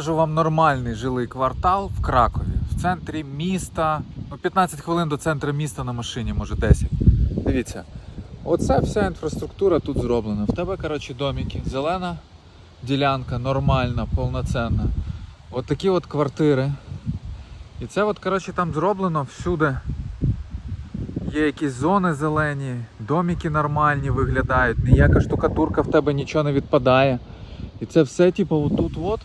Покажу вам нормальний жилий квартал в Кракові, в центрі міста. Ну, 15 хвилин до центру міста на машині, може 10. Дивіться, оце вся інфраструктура тут зроблена. В тебе, коротше, домики. Зелена ділянка, нормальна, повноцінна. От такі от квартири. І це от, коротше, там зроблено всюди. Є якісь зони зелені, домики нормальні виглядають, ніяка штукатурка в тебе нічого не відпадає. І це все, типу, отут от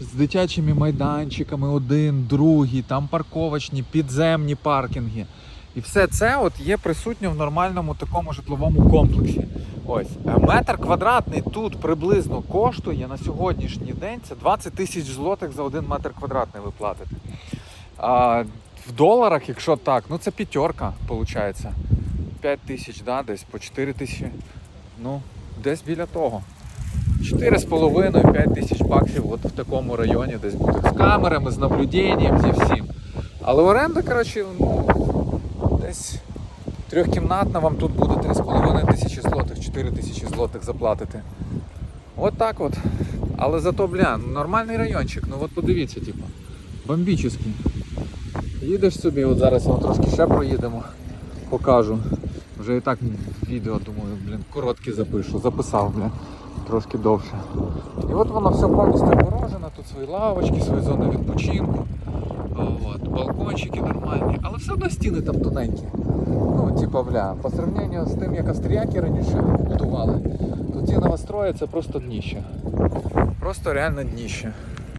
з дитячими майданчиками, один, другий, там парковочні, підземні паркінги. І все це от є присутнє в нормальному такому житловому комплексі. Ось Е, метр квадратний тут приблизно коштує на сьогоднішній день це 20 тисяч злотих за один метр квадратний ви платите. А в доларах, якщо так, ну це п'ятерка, виходить. 5 тисяч, да, десь по 4 тисячі. Ну, десь біля того. 4,5-5 тисяч баксів от в такому районі десь буде. З камерами, з наблюденням, зі всім. Але оренда, коротше, ну, десь трьохкімнатна вам тут буде 3,5 тисячі злотих, 4 тисячі злотих заплатити. От так от. Але зато, бля, нормальний райончик. Ну от подивіться, типу. Бомбічний. Їдеш собі, от зараз ми трошки ще проїдемо, покажу. Вже і так відео, думаю, блін, коротке запишу. Записав, блін, трошки довше. І от воно все повністю огорожено, тут свої лавочки, свої зони відпочинку. От, балкончики нормальні, але все одно стіни там тоненькі. Ну, типа, бля, по сравненню з тим, як австріяки раніше будували, то ті новострої це просто дніще. Просто реально дніще.